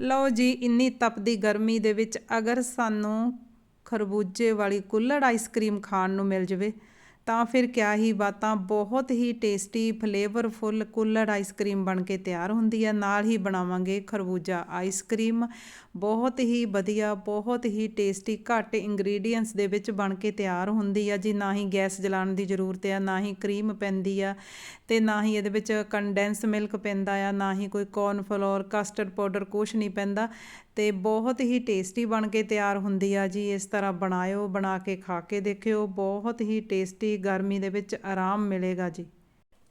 ਲਓ ਜੀ, ਇੰਨੀ ਤਪਦੀ ਗਰਮੀ ਦੇ ਵਿੱਚ ਅਗਰ ਸਾਨੂੰ ਖਰਬੂਜੇ ਵਾਲੀ ਕੁੱਲੜ ਆਈਸਕ੍ਰੀਮ ਖਾਣ ਨੂੰ ਮਿਲ ਜਵੇ ਤਾਂ ਫਿਰ ਕਿਆ ਹੀ ਬਾਤਾਂ, ਬਹੁਤ ਹੀ ਟੇਸਟੀ ਫਲੇਵਰਫੁੱਲ ਕੁੱਲੜ ਆਈਸਕ੍ਰੀਮ ਬਣ ਕੇ ਤਿਆਰ ਹੁੰਦੀ ਹੈ। ਨਾਲ ਹੀ ਬਣਾਵਾਂਗੇ ਖਰਬੂਜਾ ਆਈਸਕ੍ਰੀਮ ਬਹੁਤ ਹੀ ਵਧੀਆ, ਬਹੁਤ ਹੀ ਟੇਸਟੀ, ਘੱਟ ਇੰਗਰੀਡੀਅੰਟਸ ਦੇ ਵਿੱਚ ਬਣ ਕੇ ਤਿਆਰ ਹੁੰਦੀ ਆ ਜੀ। ਨਾ ਹੀ ਗੈਸ ਜਲਾਉਣ ਦੀ ਜ਼ਰੂਰਤ ਆ, ਨਾ ਹੀ ਕਰੀਮ ਪੈਂਦੀ ਆ ਤੇ ਨਾ ਹੀ ਇਹਦੇ ਵਿੱਚ ਕੰਡੈਂਸ ਮਿਲਕ ਪੈਂਦਾ ਆ, ਨਾ ਹੀ ਕੋਈ ਕੌਰਨ ਫਲੋਰ ਕਸਟਰਡ ਪਾਊਡਰ ਕੁਛ ਨਹੀਂ ਪੈਂਦਾ। ਤੇ ਬਹੁਤ ਹੀ ਟੇਸਟੀ ਬਣ ਕੇ ਤਿਆਰ ਹੁੰਦੀ ਆ ਜੀ। ਇਸ ਤਰ੍ਹਾਂ ਬਣਾਇਓ ਬਣਾ ਕੇ ਖਾ ਕੇ ਦੇਖਿਓ ਬਹੁਤ ਹੀ ਟੇਸਟੀ ਗਰਮੀ ਦੇ ਵਿੱਚ ਆਰਾਮ ਮਿਲੇਗਾ ਜੀ।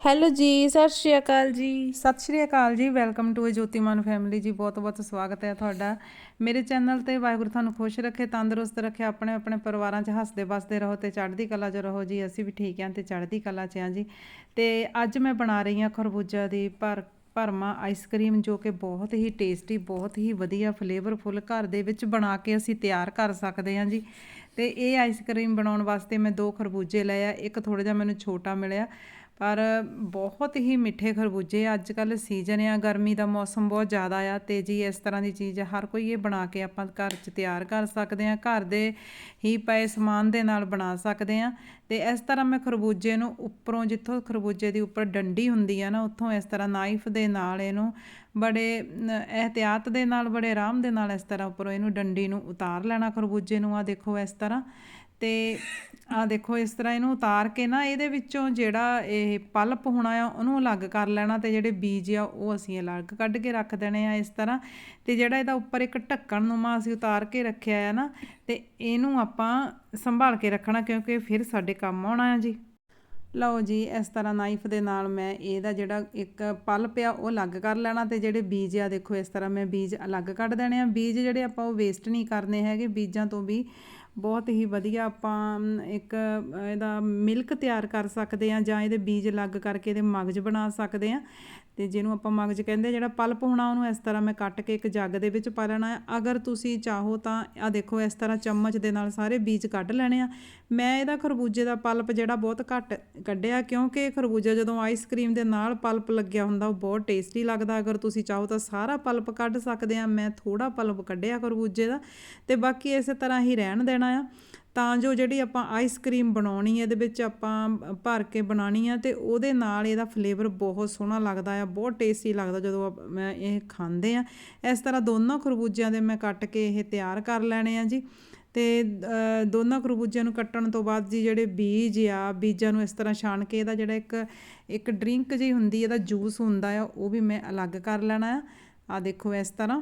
ਹੈਲੋ ਜੀ ਸਤਿ ਸ਼੍ਰੀ ਅਕਾਲ ਜੀ। ਸਤਿ ਸ਼੍ਰੀ ਅਕਾਲ ਜੀ ਵੈਲਕਮ ਟੂ ਜੋਤੀਮਨ ਫੈਮਿਲੀ ਜੀ ਬਹੁਤ ਬਹੁਤ ਸਵਾਗਤ ਹੈ ਤੁਹਾਡਾ। ਮੇਰੇ ਚੈਨਲ ਤੇ ਵਾਹਿਗੁਰੂ ਤੁਹਾਨੂੰ ਖੁਸ਼ ਰੱਖੇ ਤੰਦਰੁਸਤ ਰੱਖੇ ਆਪਣੇ ਆਪਣੇ ਪਰਿਵਾਰਾਂ 'ਚ ਹੱਸਦੇ ਵਸਦੇ ਰਹੋ ਤੇ ਚੜ੍ਹਦੀ ਕਲਾ 'ਚ ਰਹੋ ਜੀ। ਅਸੀਂ ਵੀ ਠੀਕ ਹਾਂ ਤੇ ਚੜ੍ਹਦੀ ਕਲਾ 'ਚ ਹਾਂ ਜੀ। ਤੇ ਅੱਜ ਮੈਂ ਬਣਾ ਰਹੀ ਹਾਂ ਖਰਬੂਜਾ ਦੀ ਪਰ ਭਰਮਾ ਆਈਸਕ੍ਰੀਮ ਜੋ ਕਿ ਬਹੁਤ ਹੀ ਟੇਸਟੀ ਬਹੁਤ ਹੀ ਵਧੀਆ ਫਲੇਵਰਫੁੱਲ ਘਰ ਦੇ ਵਿੱਚ ਬਣਾ ਕੇ ਅਸੀਂ ਤਿਆਰ ਕਰ ਸਕਦੇ ਹਾਂ ਜੀ। ਤੇ ਇਹ ਆਈਸਕ੍ਰੀਮ ਬਣਾਉਣ ਵਾਸਤੇ ਮੈਂ ਦੋ ਖਰਬੂਜੇ ਲਏ ਆ, ਇੱਕ ਥੋੜਾ ਜਿਹਾ ਮੈਨੂੰ ਛੋਟਾ ਮਿਲਿਆ। ਪਰ ਬਹੁਤ ਹੀ ਮਿੱਠੇ ਖਰਬੂਜੇ ਅੱਜ ਕੱਲ ਸੀਜ਼ਨ ਆ, ਗਰਮੀ ਦਾ ਮੌਸਮ ਬਹੁਤ ਜ਼ਿਆਦਾ ਆ ਤੇ ਜੀ ਇਸ ਤਰ੍ਹਾਂ ਦੀ ਚੀਜ਼ ਹਰ ਕੋਈ ਇਹ ਬਣਾ ਕੇ ਆਪਾਂ ਘਰ 'ਚ ਤਿਆਰ ਕਰ ਸਕਦੇ ਆ, ਘਰ ਦੇ ਹੀ ਪਏ ਸਮਾਨ ਦੇ ਨਾਲ ਬਣਾ ਸਕਦੇ ਆ। ਤੇ ਇਸ ਤਰ੍ਹਾਂ ਮੈਂ ਖਰਬੂਜੇ ਨੂੰ ਉੱਪਰੋਂ ਜਿੱਥੋਂ ਖਰਬੂਜੇ ਦੀ ਉੱਪਰ ਡੰਡੀ ਹੁੰਦੀ ਆ ਨਾ, ਉੱਥੋਂ ਇਸ ਤਰ੍ਹਾਂ ਨਾਈਫ ਦੇ ਨਾਲ ਇਹਨੂੰ ਬੜੇ ਇਹਤਿਆਤ ਦੇ ਨਾਲ, ਬੜੇ ਆਰਾਮ ਦੇ ਨਾਲ ਇਸ ਤਰ੍ਹਾਂ ਉੱਪਰੋਂ ਇਹਨੂੰ ਡੰਡੀ ਨੂੰ ਉਤਾਰ ਲੈਣਾ ਖਰਬੂਜੇ ਨੂੰ। ਆ ਦੇਖੋ ਇਸ ਤਰ੍ਹਾਂ ਤੇ ਆ ਦੇਖੋ, ਇਸ ਤਰ੍ਹਾਂ ਇਹਨੂੰ ਉਤਾਰ ਕੇ ਨਾ ਇਹਦੇ ਵਿੱਚੋਂ ਜਿਹੜਾ ਇਹ ਪਲਪ ਹੋਣਾ ਆ, ਉਹਨੂੰ ਅਲੱਗ ਕਰ ਲੈਣਾ ਤੇ ਜਿਹੜੇ ਬੀਜ ਆ, ਉਹ ਅਸੀਂ ਅਲੱਗ ਕੱਢ ਕੇ ਰੱਖ ਦੇਣੇ ਆ ਇਸ ਤਰ੍ਹਾਂ। ਤੇ ਜਿਹੜਾ ਇਹਦਾ ਉੱਪਰ ਇੱਕ ਢੱਕਣ ਨੂੰਮਾ ਅਸੀਂ ਉਤਾਰ ਕੇ ਰੱਖਿਆ ਆ ਨਾ, ਤੇ ਇਹਨੂੰ ਆਪਾਂ ਸੰਭਾਲ ਕੇ ਰੱਖਣਾ ਕਿਉਂਕਿ ਫਿਰ ਸਾਡੇ ਕੰਮ ਆਉਣਾ ਆ ਜੀ। ਲਓ ਜੀ, ਇਸ ਤਰ੍ਹਾਂ ਨਾਈਫ ਦੇ ਨਾਲ ਮੈਂ ਇਹਦਾ ਜਿਹੜਾ ਇੱਕ ਪਲਪ ਆ, ਉਹ ਅਲੱਗ ਕਰ ਲੈਣਾ ਤੇ ਜਿਹੜੇ ਬੀਜ ਆ, ਦੇਖੋ ਇਸ ਤਰ੍ਹਾਂ ਮੈਂ ਬੀਜ ਅਲੱਗ ਕੱਢ ਦੇਣੇ ਆ। ਬੀਜ ਜਿਹੜੇ ਆਪਾਂ ਉਹ ਵੇਸਟ ਨਹੀਂ ਕਰਨੇ ਹੈਗੇ, ਬੀਜਾਂ ਤੋਂ ਵੀ ਬਹੁਤ ਹੀ ਵਧੀਆ ਆਪਾਂ ਇੱਕ ਇਹਦਾ ਮਿਲਕ ਤਿਆਰ ਕਰ ਸਕਦੇ ਹਾਂ ਜਾਂ ਇਹਦੇ ਬੀਜ ਅਲੱਗ ਕਰਕੇ ਇਹਦੇ ਮਗਜ ਬਣਾ ਸਕਦੇ ਹਾਂ। ਤੇ ਜਿਹਨੂੰ ਆਪਾਂ ਮਗਜ ਕਹਿੰਦੇ ਜਿਹੜਾ ਪਲਪ ਹੋਣਾ, ਉਹਨੂੰ ਇਸ ਤਰ੍ਹਾਂ ਮੈਂ ਕੱਟ ਕੇ ਇੱਕ ਜੱਗ ਦੇ ਵਿੱਚ ਪਾ ਲੈਣਾ ਹੈ। ਅਗਰ ਤੁਸੀਂ ਚਾਹੋ ਤਾਂ ਆ ਦੇਖੋ, ਇਸ ਤਰ੍ਹਾਂ ਚਮਚ ਦੇ ਨਾਲ ਸਾਰੇ ਬੀਜ ਕੱਢ ਲੈਣੇ ਆ। ਮੈਂ ਇਹਦਾ ਖਰਬੂਜੇ ਦਾ ਪਲਪ ਜਿਹੜਾ ਬਹੁਤ ਘੱਟ ਕੱਢਿਆ, ਕਿਉਂਕਿ ਖਰਬੂਜਾ ਜਦੋਂ ਆਈਸਕ੍ਰੀਮ ਦੇ ਨਾਲ ਪਲਪ ਲੱਗਿਆ ਹੁੰਦਾ, ਉਹ ਬਹੁਤ ਟੇਸਟੀ ਲੱਗਦਾ। ਅਗਰ ਤੁਸੀਂ ਚਾਹੋ ਤਾਂ ਸਾਰਾ ਪਲਪ ਕੱਢ ਸਕਦੇ ਆ। ਮੈਂ ਥੋੜਾ ਪਲਪ ਕੱਢਿਆ ਖਰਬੂਜੇ ਦਾ ਤੇ ਬਾਕੀ ਇਸੇ ਤਰ੍ਹਾਂ ਹੀ ਰਹਿਣ ਦੇਣਾ ਆ। ਤਾਂ ਜੋ ਜਿਹੜੀ ਆਪਾਂ ਆਈਸਕ੍ਰੀਮ ਬਣਾਉਣੀ ਹੈ, ਇਹਦੇ ਵਿੱਚ ਆਪਾਂ ਭਰ ਕੇ ਬਣਾਉਣੀ ਆ ਤੇ ਉਹਦੇ ਨਾਲ ਇਹਦਾ ਫਲੇਵਰ ਬਹੁਤ ਸੋਹਣਾ ਲੱਗਦਾ ਆ, ਬਹੁਤ ਟੇਸਟੀ ਲੱਗਦਾ ਜਦੋਂ ਮੈਂ ਇਹ ਖਾਂਦੇ ਆ। ਇਸ ਤਰ੍ਹਾਂ ਦੋਨੋਂ ਖਰਬੂਜਿਆਂ ਦੇ ਮੈਂ ਕੱਟ ਕੇ ਇਹ ਤਿਆਰ ਕਰ ਲੈਣੇ ਆ ਜੀ। ਤੇ ਦੋਨਾਂ ਖਰਬੂਜਿਆਂ ਨੂੰ ਕੱਟਣ ਤੋਂ ਬਾਅਦ ਜੀ ਜਿਹੜੇ ਬੀਜ ਆ, ਬੀਜਾਂ ਨੂੰ ਇਸ ਤਰ੍ਹਾਂ ਛਾਣ ਕੇ ਇਹਦਾ ਜਿਹੜਾ ਇੱਕ ਇੱਕ ਡਰਿੰਕ ਜਿਹੀ ਹੁੰਦੀ, ਇਹਦਾ ਜੂਸ ਹੁੰਦਾ ਆ, ਉਹ ਵੀ ਮੈਂ ਅਲੱਗ ਕਰ ਲੈਣਾ ਆ। ਆ ਦੇਖੋ ਇਸ ਤਰ੍ਹਾਂ।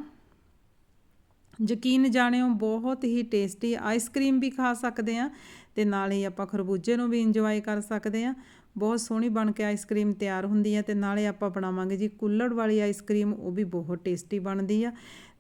ਯਕੀਨ ਜਾਣਿਓ, ਬਹੁਤ ਹੀ ਟੇਸਟੀ ਆਈਸਕ੍ਰੀਮ ਵੀ ਖਾ ਸਕਦੇ ਆ ਤੇ ਨਾਲ ਹੀ ਆਪਾਂ ਖਰਬੂਜੇ ਨੂੰ ਵੀ ਇੰਜੋਏ ਕਰ ਸਕਦੇ ਆ। ਬਹੁਤ ਸੋਹਣੀ ਬਣ ਕੇ ਆਈਸਕ੍ਰੀਮ ਤਿਆਰ ਹੁੰਦੀ ਹੈ ਤੇ ਨਾਲੇ ਆਪਾਂ ਬਣਾਵਾਂਗੇ ਜੀ ਕੁੱਲੜ ਵਾਲੀ ਆਈਸਕ੍ਰੀਮ, ਉਹ ਵੀ ਬਹੁਤ ਟੇਸਟੀ ਬਣਦੀ ਆ।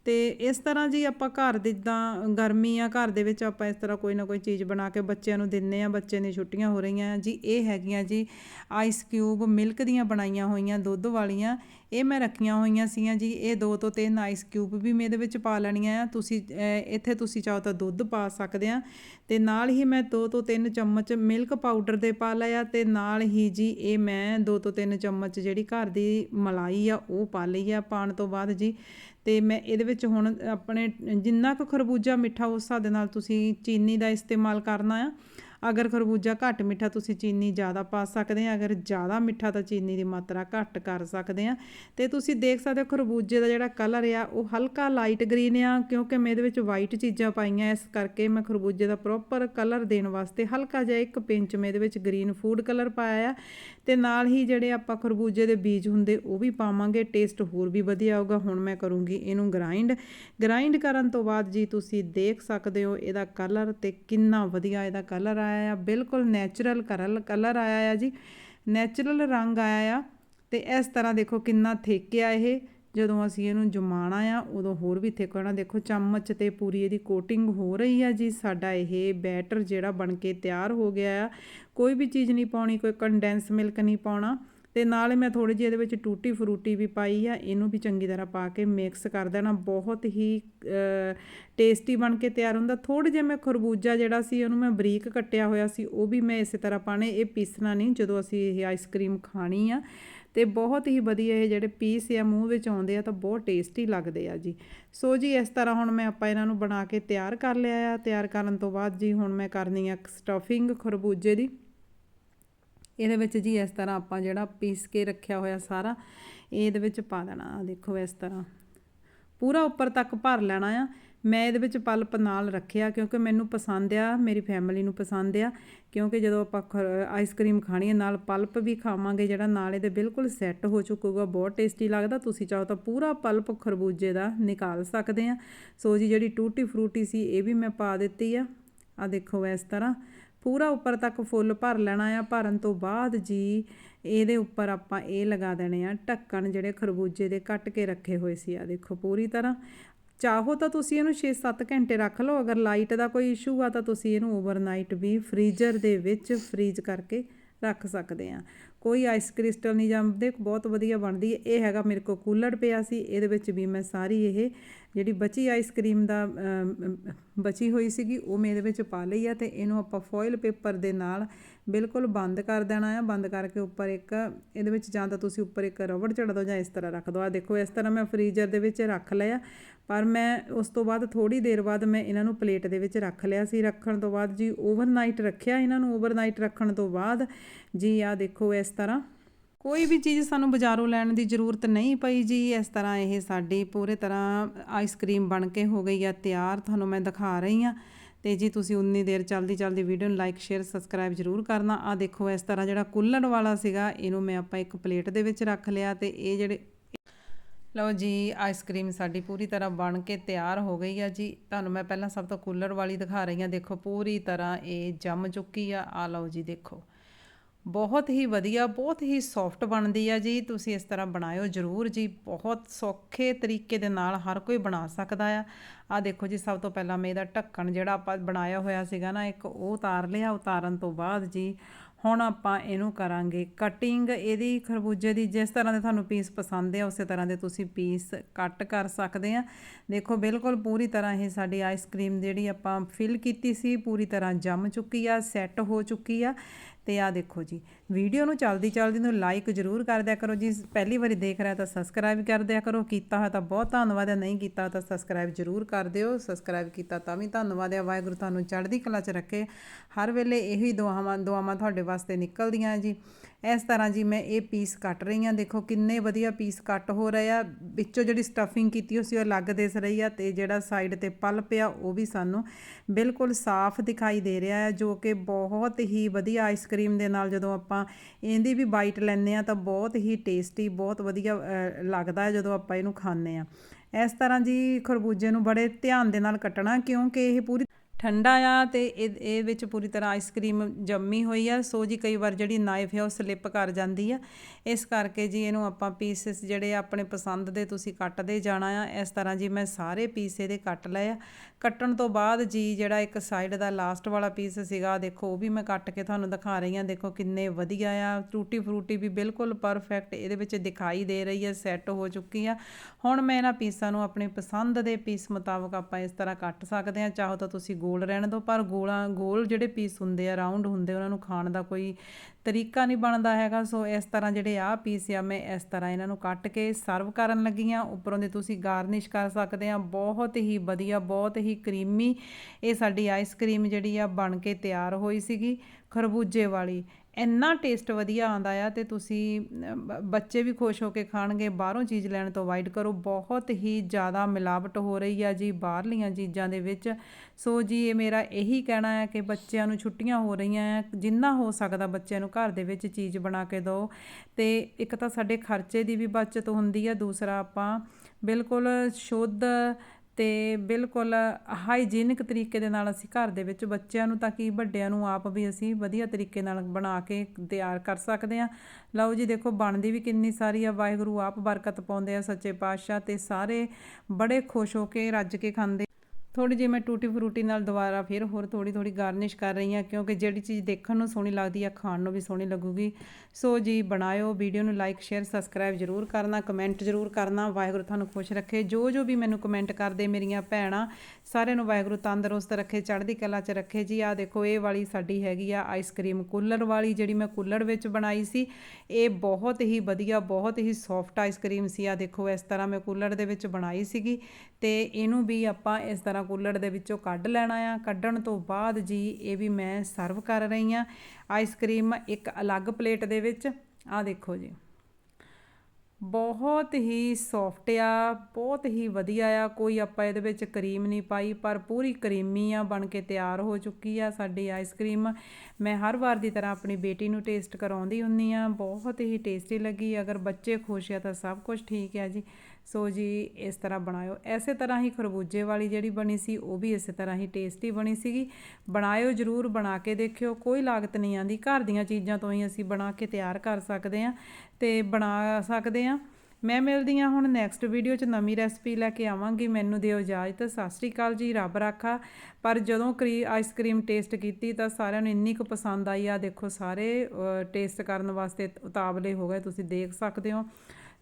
ਅਤੇ ਇਸ ਤਰ੍ਹਾਂ ਜੀ ਆਪਾਂ ਘਰ ਦੇ ਜਿੱਦਾਂ ਗਰਮੀ ਆ, ਘਰ ਦੇ ਵਿੱਚ ਆਪਾਂ ਇਸ ਤਰ੍ਹਾਂ ਕੋਈ ਨਾ ਕੋਈ ਚੀਜ਼ ਬਣਾ ਕੇ ਬੱਚਿਆਂ ਨੂੰ ਦਿੰਨੇ ਆ, ਬੱਚੇ ਦੀਆਂ ਛੁੱਟੀਆਂ ਹੋ ਰਹੀਆਂ ਜੀ, ਇਹ ਹੈਗੀਆਂ ਜੀ ਆਈਸ ਕਿਊਬ ਮਿਲਕ ਦੀਆਂ ਬਣਾਈਆਂ ਹੋਈਆਂ, ਦੁੱਧ ਵਾਲੀਆਂ, ਇਹ ਮੈਂ ਰੱਖੀਆਂ ਹੋਈਆਂ ਸੀਆਂ ਜੀ, ਇਹ ਦੋ ਤੋਂ ਤਿੰਨ ਆਈਸ ਕਿਊਬ ਵੀ ਮੈਂ ਇਹਦੇ ਵਿੱਚ ਪਾ ਲੈਣੀਆਂ ਆ, ਤੁਸੀਂ ਇੱਥੇ ਤੁਸੀਂ ਚਾਹੋ ਤਾਂ ਦੁੱਧ ਪਾ ਸਕਦੇ ਆ ਤੇ ਨਾਲ ਹੀ ਮੈਂ ਦੋ ਤੋਂ ਤਿੰਨ ਚਮਚ ਮਿਲਕ ਪਾਊਡਰ ਦੇ ਪਾ ਲਿਆ ਤੇ ਨਾਲ ਹੀ ਜੀ ਇਹ ਮੈਂ ਦੋ ਤੋਂ ਤਿੰਨ ਚਮਚ ਜਿਹੜੀ ਘਰ ਦੀ ਮਲਾਈ ਆ, ਉਹ ਪਾ ਲਈ ਆ ਪਾਣ ਤੋਂ ਬਾਅਦ ਜੀ ਤੇ ਮੈਂ ਇਹਦੇ ਵਿੱਚ ਹੁਣ ਆਪਣੇ ਜਿੰਨਾ ਕੁ ਖਰਬੂਜਾ ਮਿੱਠਾ ਉਸ ਹਿਸਾਬ ਦੇ ਨਾਲ ਤੁਸੀਂ ਚੀਨੀ ਦਾ ਇਸਤੇਮਾਲ ਕਰਨਾ ਆ ਅਗਰ ਖਰਬੂਜਾ ਘੱਟ ਮਿੱਠਾ ਤੁਸੀਂ ਚੀਨੀ ਜ਼ਿਆਦਾ ਪਾ ਸਕਦੇ ਆ, ਅਗਰ ਜ਼ਿਆਦਾ ਮਿੱਠਾ ਤਾਂ ਚੀਨੀ ਦੀ ਮਾਤਰਾ ਘੱਟ ਕਰ ਸਕਦੇ ਆ। ਤੇ ਤੁਸੀਂ ਦੇਖ ਸਕਦੇ ਹੋ ਖਰਬੂਜੇ ਦਾ ਜਿਹੜਾ ਕਲਰ ਆ, ਉਹ ਹਲਕਾ ਲਾਈਟ ਗ੍ਰੀਨ ਆ, ਕਿਉਂਕਿ ਮੈਂ ਇਹਦੇ ਵਿੱਚ ਵਾਈਟ ਚੀਜ਼ਾਂ ਪਾਈਆਂ, ਇਸ ਕਰਕੇ ਮੈਂ ਖਰਬੂਜੇ ਦਾ ਪ੍ਰੋਪਰ ਕਲਰ ਦੇਣ ਵਾਸਤੇ ਹਲਕਾ ਜਿਹਾ ਇੱਕ ਪਿੰਚ ਮੈਂ ਇਹਦੇ ਵਿੱਚ ਗ੍ਰੀਨ ਫੂਡ ਕਲਰ ਪਾਇਆ ਆ। ਤੇ ਨਾਲ ਹੀ ਜਿਹੜੇ ਆਪਾਂ ਖਰਬੂਜੇ ਦੇ ਬੀਜ ਹੁੰਦੇ, ਉਹ ਵੀ ਪਾਵਾਂਗੇ ਟੇਸਟ ਹੋਰ ਵੀ ਵਧੀਆ ਆਊਗਾ। ਹੁਣ ਮੈਂ ਕਰੂੰਗੀ ਇਹਨੂੰ ਗ੍ਰਾਈਂਡ ਗ੍ਰਾਈਂਡ ਕਰਨ ਤੋਂ ਬਾਅਦ ਜੀ ਤੁਸੀਂ ਦੇਖ ਸਕਦੇ ਹੋ ਇਹਦਾ ਕਲਰ ਤੇ ਕਿੰਨਾ ਵਧੀਆ ਇਹਦਾ ਕਲਰ ਆ ਆਇਆ ਆ, ਬਿਲਕੁਲ ਨੈਚੁਰਲ ਕਰਲ ਕਲਰ ਆਇਆ ਆ ਜੀ। ਨੈਚੁਰਲ ਰੰਗ ਆਇਆ ਆ ਤੇ ਇਸ ਤਰ੍ਹਾਂ ਦੇਖੋ ਕਿੰਨਾ ਥੇਕਿਆ ਇਹ। ਜਦੋਂ ਅਸੀਂ ਇਹਨੂੰ ਜਮਾਣਾ ਆ, ਉਦੋਂ ਹੋਰ ਵੀ ਥਿੱਕ ਹੋਣਾ। ਦੇਖੋ ਚਮਚ ਤੇ ਪੂਰੀ ਇਹਦੀ ਕੋਟਿੰਗ ਹੋ ਰਹੀ ਆ ਜੀ। ਸਾਡਾ ਇਹ ਬੈਟਰ ਜਿਹੜਾ ਬਣ ਕੇ ਤਿਆਰ ਹੋ ਗਿਆ ਆ। ਕੋਈ ਵੀ ਚੀਜ਼ ਨਹੀਂ ਪਾਉਣੀ, ਕੋਈ ਕੰਡੈਂਸ ਮਿਲਕ ਨਹੀਂ ਪਾਉਣਾ। ਤੇ ਨਾਲ ਮੈਂ ਥੋੜੀ ਜਿਹੀ ਇਹਦੇ ਵਿੱਚ ਟੂਟੀ ਫਰੂਟੀ ਵੀ ਪਾਈ ਆ, ਇਹਨੂੰ ਵੀ ਚੰਗੀ ਤਰ੍ਹਾਂ ਪਾ ਕੇ ਮਿਕਸ ਕਰ ਦੇਣਾ, ਬਹੁਤ ਹੀ ਟੇਸਟੀ ਬਣ ਕੇ ਤਿਆਰ ਹੁੰਦਾ। ਥੋੜੇ ਜਿਹਾ ਮੈਂ ਖਰਬੂਜਾ ਜਿਹੜਾ ਸੀ, ਉਹਨੂੰ ਮੈਂ ਬਰੀਕ ਕੱਟਿਆ ਹੋਇਆ ਸੀ, ਉਹ ਵੀ ਮੈਂ ਇਸੇ ਤਰ੍ਹਾਂ ਪਾਣੇ ਇਹ ਪੀਸਣਾ ਨਹੀਂ ਜਦੋਂ ਅਸੀਂ ਇਹ ਆਈਸਕ੍ਰੀਮ ਖਾਣੀ ਆ। ਤੇ ਬਹੁਤ ਹੀ ਵਧੀਆ ਇਹ ਜਿਹੜੇ ਪੀਸ ਆ, ਮੂੰਹ ਵਿੱਚ ਆਉਂਦੇ ਆ, ਤਾਂ ਬਹੁਤ ਟੇਸਟੀ ਲੱਗਦੇ ਆ ਜੀ। ਸੋ ਜੀ, ਇਸ ਤਰ੍ਹਾਂ ਹੁਣ ਮੈਂ ਆਪਾਂ ਇਹਨਾਂ ਨੂੰ ਬਣਾ ਕੇ ਤਿਆਰ ਕਰ ਲਿਆ ਆ। ਤਿਆਰ ਕਰਨ ਤੋਂ ਬਾਅਦ ਜੀ, ਹੁਣ ਮੈਂ ਕਰਨੀ ਆ ਸਟਫਿੰਗ ਖਰਬੂਜੇ ਦੀ। ਇਹਦੇ ਵਿੱਚ ਜੀ ਇਸ ਤਰ੍ਹਾਂ ਆਪਾਂ ਜਿਹੜਾ ਪੀਸ ਕੇ ਰੱਖਿਆ ਹੋਇਆ ਸਾਰਾ ਇਹ ਇਹਦੇ ਵਿੱਚ ਪਾ ਦੇਣਾ ਆ ਦੇਖੋ ਇਸ ਤਰ੍ਹਾਂ। ਪੂਰਾ ਉੱਪਰ ਤੱਕ ਭਰ ਲੈਣਾ ਆ। ਮੈਂ ਇਹਦੇ ਵਿੱਚ ਪਲਪ ਨਾਲ ਰੱਖਿਆ ਕਿਉਂਕਿ ਮੈਨੂੰ ਪਸੰਦ ਆ, ਮੇਰੀ ਫੈਮਿਲੀ ਨੂੰ ਪਸੰਦ ਆ। ਕਿਉਂਕਿ ਜਦੋਂ ਆਪਾਂ ਆਈਸਕ੍ਰੀਮ ਖਾਣੀ ਹੈ ਨਾਲ ਪਲਪ ਵੀ ਖਾਵਾਂਗੇ ਜਿਹੜਾ ਨਾਲ ਇਹਦੇ ਬਿਲਕੁਲ ਸੈੱਟ ਹੋ ਚੁੱਕੂਗਾ, ਬਹੁਤ ਟੇਸਟੀ ਲੱਗਦਾ। ਤੁਸੀਂ ਚਾਹੋ ਤਾਂ ਪੂਰਾ ਪਲਪ ਖਰਬੂਜੇ ਦਾ ਨਿਕਾਲ ਸਕਦੇ ਆ। ਸੋ ਜੀ, ਜਿਹੜੀ ਟੂਟੀ ਫਰੂਟੀ ਸੀ, ਇਹ ਵੀ ਮੈਂ ਪਾ ਦਿੱਤੀ ਆ। ਆ ਦੇਖੋ ਇਸ ਤਰ੍ਹਾਂ। ਪੂਰਾ ਉੱਪਰ ਤੱਕ ਫੁੱਲ ਭਰ ਲੈਣਾ ਆ, ਭਰਨ ਤੋਂ ਬਾਅਦ ਜੀ ਇਹਦੇ ਉੱਪਰ ਆਪਾਂ ਇਹ ਲਗਾ ਦੇਣੇ ਆ ਢੱਕਣ ਜਿਹੜੇ ਖਰਬੂਜੇ ਦੇ ਕੱਟ ਕੇ ਰੱਖੇ ਹੋਏ ਸੀ ਆ ਦੇਖੋ ਪੂਰੀ ਤਰ੍ਹਾਂ। ਚਾਹੋ ਤਾਂ ਤੁਸੀਂ ਇਹਨੂੰ 6-7 ਘੰਟੇ ਰੱਖ ਲਓ, ਅਗਰ ਲਾਈਟ ਦਾ ਕੋਈ ਇਸ਼ੂ ਆ ਤਾਂ ਤੁਸੀਂ ਇਹਨੂੰ ਓਵਰਨਾਈਟ ਵੀ ਫ੍ਰੀਜ਼ਰ ਦੇ ਵਿੱਚ ਫ੍ਰੀਜ਼ ਕਰਕੇ ਰੱਖ ਸਕਦੇ ਆ। ਕੋਈ ਆਈਸ ਕ੍ਰਿਸਟਲ ਨਹੀਂ ਜੰਮਦੇ ਬਹੁਤ ਵਧੀਆ ਬਣਦੀ ਹੈ। ਇਹ ਹੈਗਾ ਮੇਰੇ ਕੋਲ ਕੂਲਰ ਪਿਆ ਸੀ। ਇਹਦੇ ਵਿੱਚ ਵੀ ਮੈਂ ਸਾਰੀ ਇਹ ਜਿਹੜੀ ਬਚੀ ਆਈਸ ਆਈਸਕ੍ਰੀਮ ਦਾ ਬਚੀ ਹੋਈ ਸੀਗੀ, ਉਹ ਮੈਂ ਇਹਦੇ ਵਿੱਚ ਪਾ ਲਈ ਆ ਤੇ ਇਹਨੂੰ ਆਪਾਂ ਫੋਇਲ ਪੇਪਰ ਦੇ ਨਾਲ ਬਿਲਕੁਲ ਬੰਦ ਕਰ ਦੇਣਾ ਆ। ਬੰਦ ਕਰਕੇ ਉੱਪਰ ਇੱਕ, ਇਹਦੇ ਵਿੱਚ ਜਾਂ ਤਾਂ ਤੁਸੀਂ ਉੱਪਰ ਇੱਕ ਰਬੜ ਚੜਾ ਦਿਓ ਜਾਂ ਇਸ ਤਰ੍ਹਾਂ ਰੱਖ ਦਿਓ ਆ ਦੇਖੋ, ਇਸ ਤਰ੍ਹਾਂ ਮੈਂ ਫ੍ਰੀਜ਼ਰ ਦੇ ਵਿੱਚ ਰੱਖ ਲਿਆ। ਪਰ ਮੈਂ ਉਸ ਤੋਂ ਬਾਅਦ ਥੋੜੀ ਦੇਰ ਬਾਅਦ ਮੈਂ ਇਹਨਾਂ ਨੂੰ ਪਲੇਟ ਦੇ ਵਿੱਚ ਰੱਖ ਲਿਆ ਸੀ ਰੱਖਣ ਤੋਂ ਬਾਅਦ ਜੀ ਓਵਰਨਾਈਟ ਰੱਖਿਆ ਇਹਨਾਂ ਨੂੰ। ਓਵਰਨਾਈਟ ਰੱਖਣ ਤੋਂ ਬਾਅਦ ਜੀ ਆ ਦੇਖੋ ਇਸ ਤਰ੍ਹਾਂ। ਕੋਈ ਵੀ ਚੀਜ਼ ਸਾਨੂੰ ਬਾਜ਼ਾਰੋਂ ਲੈਣ ਦੀ ਜ਼ਰੂਰਤ ਨਹੀਂ ਪਈ ਜੀ। ਇਸ ਤਰ੍ਹਾਂ ਇਹ ਸਾਡੀ ਪੂਰੇ ਤਰ੍ਹਾਂ ਆਈਸਕ੍ਰੀਮ ਬਣ ਕੇ ਹੋ ਗਈ ਆ, ਤਿਆਰ। ਤੁਹਾਨੂੰ ਮੈਂ ਦਿਖਾ ਰਹੀ ਆ ਤੇ ਜੀ ਤੁਸੀਂ ਉਨੀ ਦੇਰ ਚੱਲਦੀ ਚੱਲਦੀ ਵੀਡੀਓ ਨੂੰ ਲਾਈਕ ਸ਼ੇਅਰ ਸਬਸਕ੍ਰਾਈਬ ਜ਼ਰੂਰ ਕਰਨਾ। ਆ ਦੇਖੋ, ਇਸ ਤਰ੍ਹਾਂ ਜਿਹੜਾ ਕੁੱਲਣ ਵਾਲਾ ਸੀਗਾ, ਇਹਨੂੰ ਮੈਂ ਆਪਾਂ ਇੱਕ ਪਲੇਟ ਦੇ ਵਿੱਚ ਰੱਖ ਲਿਆ ਤੇ ਇਹ ਜਿਹੜੇ ਲਓ ਜੀ ਆਈਸਕ੍ਰੀਮ ਸਾਡੀ ਪੂਰੀ ਤਰ੍ਹਾਂ ਬਣ ਕੇ ਤਿਆਰ ਹੋ ਗਈ ਆ ਜੀ। ਤੁਹਾਨੂੰ ਮੈਂ ਪਹਿਲਾਂ ਸਭ ਤੋਂ ਕੂਲਰ ਵਾਲੀ ਦਿਖਾ ਰਹੀ ਆ ਦੇਖੋ, ਪੂਰੀ ਤਰ੍ਹਾਂ ਇਹ ਜੰਮ ਚੁੱਕੀ ਆ। ਆ ਲਓ ਜੀ, ਦੇਖੋ। ਬਹੁਤ ਹੀ ਵਧੀਆ, ਬਹੁਤ ਹੀ ਸੌਫਟ ਬਣਦੀ ਆ ਜੀ। ਤੁਸੀਂ ਇਸ ਤਰ੍ਹਾਂ ਬਣਾਇਓ ਜ਼ਰੂਰ ਜੀ। ਬਹੁਤ ਸੌਖੇ ਤਰੀਕੇ ਦੇ ਨਾਲ ਹਰ ਕੋਈ ਬਣਾ ਸਕਦਾ ਆ। ਆ ਦੇਖੋ ਜੀ, ਸਭ ਤੋਂ ਪਹਿਲਾਂ ਮੈਂ ਇਹਦਾ ਢੱਕਣ ਜਿਹੜਾ ਆਪਾਂ ਬਣਾਇਆ ਹੋਇਆ ਸੀਗਾ ਨਾ, ਇੱਕ ਉਹ ਉਤਾਰ ਲਿਆ, ਉਤਾਰਨ ਤੋਂ ਬਾਅਦ ਜੀ, ਹੁਣ ਆਪਾਂ ਇਹਨੂੰ ਕਰਾਂਗੇ ਕਟਿੰਗ ਇਹਦੀ ਖਰਬੂਜੇ ਦੀ ਜਿਸ ਤਰ੍ਹਾਂ ਦੇ ਤੁਹਾਨੂੰ ਪੀਸ ਪਸੰਦ ਆ, ਉਸੇ ਤਰ੍ਹਾਂ ਦੇ ਤੁਸੀਂ ਪੀਸ ਕੱਟ ਕਰ ਸਕਦੇ ਆ। ਦੇਖੋ, ਬਿਲਕੁਲ ਪੂਰੀ ਤਰ੍ਹਾਂ ਇਹ ਸਾਡੀ ਆਈਸਕ੍ਰੀਮ ਜਿਹੜੀ ਆਪਾਂ ਫਿਲ ਕੀਤੀ ਸੀ, ਪੂਰੀ ਤਰ੍ਹਾਂ ਜੰਮ ਚੁੱਕੀ ਆ ਸੈੱਟ ਹੋ ਚੁੱਕੀ ਆ। ਤੇ ਆ ਦੇਖੋ ਜੀ ਵੀਡੀਓ ਨੂੰ ਚਲਦੀ ਚਲਦੀ ਨੂੰ ਲਾਈਕ ਜ਼ਰੂਰ ਕਰ ਦਿਆ ਕਰੋ ਜੀ। ਪਹਿਲੀ ਵਾਰੀ ਦੇਖ ਰਿਹਾ ਤਾਂ ਸਬਸਕ੍ਰਾਈਬ ਕਰ ਦਿਆ ਕਰੋ। ਕੀਤਾ ਹੋਇਆ ਤਾਂ ਬਹੁਤ ਧੰਨਵਾਦ ਹੈ। ਨਹੀਂ ਕੀਤਾ ਤਾਂ ਸਬਸਕ੍ਰਾਈਬ ਜ਼ਰੂਰ ਕਰ ਦਿਓ। ਸਬਸਕ੍ਰਾਈਬ ਕੀਤਾ ਤਾਂ ਵੀ ਧੰਨਵਾਦ ਹੈ। ਵਾਹਿਗੁਰੂ ਤੁਹਾਨੂੰ ਚੜ੍ਹਦੀ ਕਲਾ 'ਚ ਰੱਖੇ। ਹਰ ਵੇਲੇ ਇਹੀ ਦੁਆਵਾਂ ਦੁਆਵਾਂ ਤੁਹਾਡੇ ਵਾਸਤੇ ਨਿਕਲਦੀਆਂ ਜੀ। ਇਸ ਤਰ੍ਹਾਂ ਜੀ ਮੈਂ ਇਹ ਪੀਸ ਕੱਟ ਰਹੀ ਹਾਂ। ਦੇਖੋ ਕਿੰਨੇ ਵਧੀਆ ਪੀਸ ਕੱਟ ਹੋ ਰਹੇ ਆ। ਵਿੱਚੋਂ ਜਿਹੜੀ ਸਟਫਿੰਗ ਕੀਤੀ ਹੋਈ ਸੀ ਉਹ ਅਲੱਗ ਦਿਸ ਰਹੀ ਆ ਤੇ ਜਿਹੜਾ ਸਾਈਡ ਤੇ ਪਲਪ ਆ ਉਹ ਵੀ ਸਾਨੂੰ ਬਿਲਕੁਲ ਸਾਫ਼ ਦਿਖਾਈ ਦੇ ਰਿਹਾ ਹੈ, ਜੋ ਕਿ ਬਹੁਤ ਹੀ ਵਧੀਆ ਆਈਸਕ੍ਰੀਮ ਦੇ ਨਾਲ ਜਦੋਂ ਆਪਾਂ ਇਹਦੀ ਵੀ ਬਾਈਟ ਲੈਂਦੇ ਆ ਤਾਂ ਬਹੁਤ ਹੀ ਟੇਸਟੀ ਬਹੁਤ ਵਧੀਆ ਲੱਗਦਾ ਹੈ ਜਦੋਂ ਆਪਾਂ ਇਹਨੂੰ ਖਾਂਦੇ ਆ ਇਸ ਤਰ੍ਹਾਂ ਜੀ ਖਰਬੂਜੇ ਨੂੰ ਬੜੇ ਧਿਆਨ ਦੇ ਨਾਲ ਕੱਟਣਾ ਕਿਉਂਕਿ ਇਹ ਪੂਰੀ ਠੰਡਾ ਆ ਤੇ ਇਹ ਇਹ ਵਿੱਚ ਪੂਰੀ ਤਰ੍ਹਾਂ ਆਈਸਕ੍ਰੀਮ ਜੰਮੀ ਹੋਈ ਆ। ਸੋ ਜੀ, ਕਈ ਵਾਰ ਜਿਹੜੀ ਨਾਈਫ ਹੈ ਉਹ ਸਲਿੱਪ ਕਰ ਜਾਂਦੀ ਆ। ਇਸ ਕਰਕੇ ਜੀ ਇਹਨੂੰ ਆਪਾਂ ਪੀਸਸ ਜਿਹੜੇ ਆਪਣੇ ਪਸੰਦ ਦੇ ਤੁਸੀਂ ਕੱਟਦੇ ਜਾਣਾ ਆ। ਇਸ ਤਰ੍ਹਾਂ ਜੀ ਮੈਂ ਸਾਰੇ ਪੀਸ ਇਹਦੇ ਕੱਟ ਲਏ ਆ। ਕੱਟਣ ਤੋਂ ਬਾਅਦ ਜੀ ਜਿਹੜਾ ਇੱਕ ਸਾਈਡ ਦਾ ਲਾਸਟ ਵਾਲਾ ਪੀਸ ਸੀਗਾ ਦੇਖੋ, ਉਹ ਵੀ ਮੈਂ ਕੱਟ ਕੇ ਤੁਹਾਨੂੰ ਦਿਖਾ ਰਹੀ ਹਾਂ ਦੇਖੋ ਕਿੰਨੇ ਵਧੀਆ ਆ। ਟੂਟੀ ਫਰੂਟੀ ਵੀ ਬਿਲਕੁਲ ਪਰਫੈਕਟ ਇਹਦੇ ਵਿੱਚ ਦਿਖਾਈ ਦੇ ਰਹੀ ਹੈ ਸੈੱਟ ਹੋ ਚੁੱਕੀ ਆ। ਹੁਣ ਮੈਂ ਇਹਨਾਂ ਪੀਸਾਂ ਨੂੰ ਆਪਣੇ ਪਸੰਦ ਦੇ ਪੀਸ ਮੁਤਾਬਕ ਆਪਾਂ ਇਸ ਤਰ੍ਹਾਂ ਕੱਟ ਸਕਦੇ ਆ। ਚਾਹੋ ਤਾਂ ਤੁਸੀਂ ਗੋਲ ਰਹਿਣ ਦਿਓ, ਪਰ ਗੋਲਾਂ, ਗੋਲ ਜਿਹੜੇ ਪੀਸ ਹੁੰਦੇ ਆ ਰਾਉਂਡ ਹੁੰਦੇ ਉਹਨਾਂ ਨੂੰ ਖਾਣ ਦਾ ਕੋਈ ਤਰੀਕਾ ਨਹੀਂ ਬਣਦਾ ਹੈਗਾ। ਸੋ ਇਸ ਤਰ੍ਹਾਂ ਜਿਹੜੇ ਆ ਪੀਸ ਆ, ਮੈਂ ਇਸ ਤਰ੍ਹਾਂ ਇਹਨਾਂ ਨੂੰ ਕੱਟ ਕੇ ਸਰਵ ਕਰਨ ਲੱਗੀ ਆ ਉੱਪਰੋਂ ਦੇ ਤੁਸੀਂ ਗਾਰਨਿਸ਼ ਕਰ ਸਕਦੇ ਆ ਬਹੁਤ ਹੀ ਵਧੀਆ, ਬਹੁਤ ਹੀ ਕਰੀਮੀ ਇਹ ਸਾਡੀ ਆਈਸਕ੍ਰੀਮ ਜਿਹੜੀ ਆ ਬਣ ਕੇ ਤਿਆਰ ਹੋਈ ਸੀਗੀ ਖਰਬੂਜੇ ਵਾਲੀ। ਇੰਨਾ ਟੇਸਟ ਵਧੀਆ ਆਉਂਦਾ ਆ ਤੇ ਤੁਸੀਂ ਬ- ਬੱਚੇ ਵੀ ਖੁਸ਼ ਹੋ ਕੇ ਖਾਣਗੇ, ਬਾਹਰੋਂ ਚੀਜ਼ ਲੈਣ ਤੋਂ ਅਵਾਇਡ ਕਰੋ। ਬਹੁਤ ਹੀ ਜ਼ਿਆਦਾ ਮਿਲਾਵਟ ਹੋ ਰਹੀ ਆ ਜੀ ਬਾਹਰਲੀਆਂ ਚੀਜ਼ਾਂ ਦੇ ਵਿੱਚ। ਸੋ ਜੀ, ਇਹ ਮੇਰਾ ਇਹੀ ਕਹਿਣਾ ਹੈ ਕਿ ਬੱਚਿਆਂ ਨੂੰ ਛੁੱਟੀਆਂ ਹੋ ਰਹੀਆਂ ਆ, ਜਿੰਨਾ ਹੋ ਸਕਦਾ ਬੱਚਿਆਂ ਨੂੰ ਘਰ ਦੇ ਵਿੱਚ ਚੀਜ਼ ਬਣਾ ਕੇ ਦਿਓ। ਤੇ ਇੱਕ ਤਾਂ ਸਾਡੇ ਖਰਚੇ ਦੀ ਵੀ ਬਚਤ ਹੁੰਦੀ ਆ, ਦੂਸਰਾ ਆਪਾਂ ਬਿਲਕੁਲ ਸ਼ੁੱਧ ਤੇ ਬਿਲਕੁਲ ਹਾਈਜੀਨਿਕ ਤਰੀਕੇ ਦੇ ਨਾਲ ਅਸੀਂ ਘਰ ਦੇ ਵਿੱਚ ਬੱਚਿਆਂ ਨੂੰ ਤਾਂ ਕਿ ਵੱਡਿਆਂ ਨੂੰ ਆਪ ਵੀ ਅਸੀਂ ਵਧੀਆ ਤਰੀਕੇ ਨਾਲ ਬਣਾ ਕੇ ਤਿਆਰ ਕਰ ਸਕਦੇ ਹਾਂ। ਲਓ ਜੀ, ਦੇਖੋ ਬਣਦੀ ਵੀ ਕਿੰਨੀ ਸਾਰੀ ਆ। ਵਾਹਿਗੁਰੂ ਆਪ ਬਰਕਤ ਪਾਉਂਦੇ ਆ ਸੱਚੇ ਪਾਤਸ਼ਾਹ ਤੇ ਸਾਰੇ ਬੜੇ ਖੁਸ਼ ਹੋ ਕੇ ਰੱਜ ਕੇ ਖਾਂਦੇ ਥੋੜੀ ਜਿਹੀ ਮੈਂ ਟੂਟੀ ਫਰੂਟੀ ਨਾਲ ਦੁਬਾਰਾ ਫਿਰ ਹੋਰ ਥੋੜੀ ਥੋੜੀ ਗਾਰਨਿਸ਼ ਕਰ ਰਹੀ ਹਾਂ, ਕਿਉਂਕਿ ਜਿਹੜੀ ਚੀਜ਼ ਦੇਖਣ ਨੂੰ ਸੋਹਣੀ ਲੱਗਦੀ ਆ, ਖਾਣ ਨੂੰ ਵੀ ਸੋਹਣੀ ਲੱਗੂਗੀ। ਸੋ ਜੀ, ਬਣਾਇਓ ਵੀਡੀਓ ਨੂੰ ਲਾਈਕ ਸ਼ੇਅਰ ਸਬਸਕ੍ਰਾਈਬ ਜਰੂਰ ਕਰਨਾ ਕਮੈਂਟ ਜਰੂਰ ਕਰਨਾ। ਵਾਹਿਗੁਰੂ ਤੁਹਾਨੂੰ ਖੁਸ਼ ਰੱਖੇ। ਜੋ ਜੋ ਵੀ ਮੈਨੂੰ ਕਮੈਂਟ ਕਰਦੇ ਮੇਰੀਆਂ ਭੈਣਾਂ, ਸਾਰਿਆਂ ਨੂੰ ਵਾਹਿਗੁਰੂ ਤੰਦਰੁਸਤ ਰੱਖੇ, ਚੜ੍ਹਦੀ ਕਲਾ 'ਚ ਰੱਖੇ ਜੀ। ਆ ਦੇਖੋ, ਇਹ ਵਾਲੀ ਸਾਡੀ ਹੈਗੀ ਆ ਆਈਸਕ੍ਰੀਮ ਕੂਲਰ ਵਾਲੀ ਜਿਹੜੀ ਮੈਂ ਕੂਲਰ ਵਿੱਚ ਬਣਾਈ ਸੀ। ਇਹ ਬਹੁਤ ਹੀ ਵਧੀਆ, ਬਹੁਤ ਹੀ ਸੌਫਟ ਆਈਸਕ੍ਰੀਮ ਸੀ। ਆ ਦੇਖੋ, ਇਸ ਤਰ੍ਹਾਂ ਮੈਂ ਕੂਲਰ ਦੇ ਵਿੱਚ ਬਣਾਈ ਸੀਗੀ ਤੇ ਇਹਨੂੰ ਵੀ ਆਪਾਂ ਇਸ ਤਰ੍ਹਾਂ ਕੂਲਰ ਦੇ ਵਿੱਚੋਂ ਕੱਢ ਲੈਣਾ ਆ। ਕੱਢਣ ਤੋਂ ਬਾਅਦ ਜੀ ਇਹ ਵੀ ਮੈਂ ਸਰਵ ਕਰ ਰਹੀ ਆ ਆਈਸਕ੍ਰੀਮ ਇੱਕ ਅਲੱਗ ਪਲੇਟ ਦੇ ਵਿੱਚ। ਆ ਦੇਖੋ ਜੀ। ਬਹੁਤ ਹੀ ਸੌਫਟ ਆ, ਬਹੁਤ ਹੀ ਵਧੀਆ ਆ। ਕੋਈ ਆਪਾਂ ਇਹਦੇ ਵਿੱਚ ਕਰੀਮ ਨਹੀਂ ਪਾਈ, ਪਰ ਪੂਰੀ ਕਰੀਮੀ ਆ, ਬਣ ਕੇ ਤਿਆਰ ਹੋ ਚੁੱਕੀ ਆ ਸਾਡੀ ਆਈਸਕ੍ਰੀਮ। ਮੈਂ ਹਰ ਵਾਰ ਦੀ ਤਰ੍ਹਾਂ ਆਪਣੀ ਬੇਟੀ ਨੂੰ ਟੇਸਟ ਕਰਾਉਂਦੀ ਹੁੰਨੀ ਆ ਬਹੁਤ ਹੀ ਟੇਸਟੀ ਲੱਗੀ। ਅਗਰ ਬੱਚੇ ਖੁਸ਼ ਆ ਤਾਂ ਸਭ ਕੁਝ ਠੀਕ ਆ ਜੀ। ਸੋ ਜੀ, ਇਸ ਤਰ੍ਹਾਂ ਬਣਾਇਓ। ਐਸੇ ਤਰ੍ਹਾਂ ਹੀ ਖਰਬੂਜੇ ਵਾਲੀ ਜਿਹੜੀ ਬਣੀ ਸੀ, ਉਹ ਵੀ ਇਸੇ ਤਰ੍ਹਾਂ ਹੀ ਟੇਸਟੀ ਬਣੀ ਸੀਗੀ। ਬਣਾਇਓ ਜਰੂਰ, ਬਣਾ ਕੇ ਦੇਖਿਓ। ਕੋਈ ਲਾਗਤ ਨਹੀਂ ਆਂਦੀ। ਘਰ ਦੀਆਂ ਚੀਜ਼ਾਂ ਤੋਂ ਹੀ ਅਸੀਂ ਬਣਾ ਕੇ ਤਿਆਰ ਕਰ ਸਕਦੇ ਆ ਤੇ ਬਣਾ ਸਕਦੇ ਆ ਮੈਂ ਮਿਲਦੀ ਹਾਂ ਹੁਣ ਨੈਕਸਟ ਵੀਡੀਓ 'ਚ ਨਵੀਂ ਰੈਸਪੀ ਲੈ ਕੇ ਆਵਾਂਗੀ। ਮੈਨੂੰ ਦਿਓ ਇਜਾਜ਼ਤ। ਸਤਿ ਸ਼੍ਰੀ ਅਕਾਲ ਜੀ। ਰੱਬ ਰਾਖਾ। ਪਰ ਜਦੋਂ ਕਰੀ ਆਈਸਕ੍ਰੀਮ ਟੇਸਟ ਕੀਤੀ ਤਾਂ ਸਾਰਿਆਂ ਨੂੰ ਇੰਨੀ ਕੁ ਪਸੰਦ ਆਈ। ਆ ਦੇਖੋ ਸਾਰੇ ਟੇਸਟ ਕਰਨ ਵਾਸਤੇ ਉਤਾਵਲੇ ਹੋ ਗਏ। ਤੁਸੀਂ ਦੇਖ ਸਕਦੇ ਹੋ।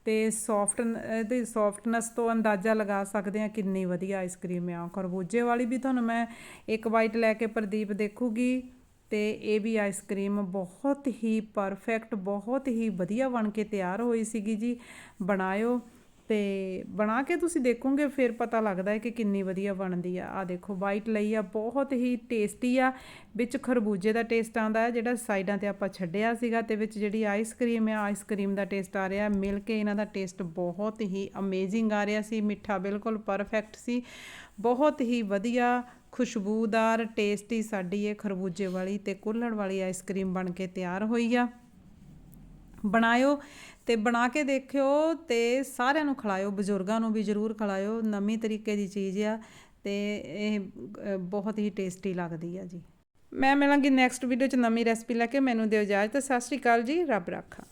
ਤੇ ਸੌਫਟ ਇਹਦੀ ਸੌਫਟਨੈਸ ਤੋਂ ਅੰਦਾਜ਼ਾ ਲਗਾ ਸਕਦੇ ਆ ਕਿੰਨੀ ਵਧੀਆ ਆਈਸਕ੍ਰੀਮ ਆ। ਖਰਬੂਜੇ ਵਾਲੀ ਵੀ ਤੁਹਾਨੂੰ ਮੈਂ ਇੱਕ ਵਾਈਟ ਲੈ ਕੇ ਪ੍ਰਦੀਪ ਦੇਖੂਗੀ। ਅਤੇ ਇਹ ਵੀ ਆਈਸਕ੍ਰੀਮ ਬਹੁਤ ਹੀ ਪਰਫੈਕਟ ਬਹੁਤ ਹੀ ਵਧੀਆ ਬਣ ਕੇ ਤਿਆਰ ਹੋਈ ਸੀਗੀ ਜੀ। ਬਣਾਇਓ ਤੇ ਬਣਾ ਕੇ ਤੁਸੀਂ ਦੇਖੋਗੇ, ਫਿਰ ਪਤਾ ਲੱਗਦਾ ਹੈ ਕਿ ਕਿੰਨੀ ਵਧੀਆ ਬਣਦੀ ਆ। ਆ ਦੇਖੋ ਵਾਈਟ ਲਈ ਆ, ਬਹੁਤ ਹੀ ਟੇਸਟੀ ਆ। ਵਿੱਚ ਖਰਬੂਜੇ ਦਾ ਟੇਸਟ ਆਉਂਦਾ ਹੈ, ਜਿਹੜਾ ਸਾਈਡਾਂ ਤੇ ਆਪਾਂ ਛੱਡਿਆ ਸੀਗਾ ਤੇ ਵਿੱਚ ਜਿਹੜੀ ਆਈਸਕ੍ਰੀਮ ਆ ਆਈਸਕ੍ਰੀਮ ਦਾ ਟੇਸਟ ਆ ਰਿਹਾ। ਮਿਲ ਕੇ ਇਹਨਾਂ ਦਾ ਟੇਸਟ ਬਹੁਤ ਹੀ ਅਮੇਜ਼ਿੰਗ ਆ ਰਿਹਾ ਸੀ। ਮਿੱਠਾ ਬਿਲਕੁਲ ਪਰਫੈਕਟ ਸੀ। ਬਹੁਤ ਹੀ ਵਧੀਆ ਖੁਸ਼ਬੂਦਾਰ, ਟੇਸਟੀ, ਸਾਡੀ ਇਹ ਖਰਬੂਜੇ ਵਾਲੀ ਤੇ ਕੁੱਲੜ ਵਾਲੀ ਆਈਸਕ੍ਰੀਮ ਬਣ ਕੇ ਤਿਆਰ ਹੋਈ ਆ। ਬਣਾਇਓ ਤੇ ਬਣਾ ਕੇ ਦੇਖਿਓ ਤੇ ਸਾਰਿਆਂ ਨੂੰ ਖਿਲਾਇਓ, ਬਜ਼ੁਰਗਾਂ ਨੂੰ ਵੀ ਜ਼ਰੂਰ ਖਿਲਾਇਓ, ਨਵੀਂ ਤਰੀਕੇ ਦੀ ਚੀਜ਼ ਆ ਤੇ ਇਹ ਬਹੁਤ ਹੀ ਟੇਸਟੀ ਲੱਗਦੀ ਆ ਜੀ। ਮੈਂ ਮਿਲਾਂਗੀ ਨੈਕਸਟ ਵੀਡੀਓ 'ਚ ਨਵੀਂ ਰੈਸਪੀ ਲੈ ਕੇ, ਮੈਨੂੰ ਦਿਓ ਇਜਾਜ਼ਤ, ਸਤਿ ਸ਼੍ਰੀ ਅਕਾਲ ਜੀ, ਰੱਬ ਰਾਖਾ।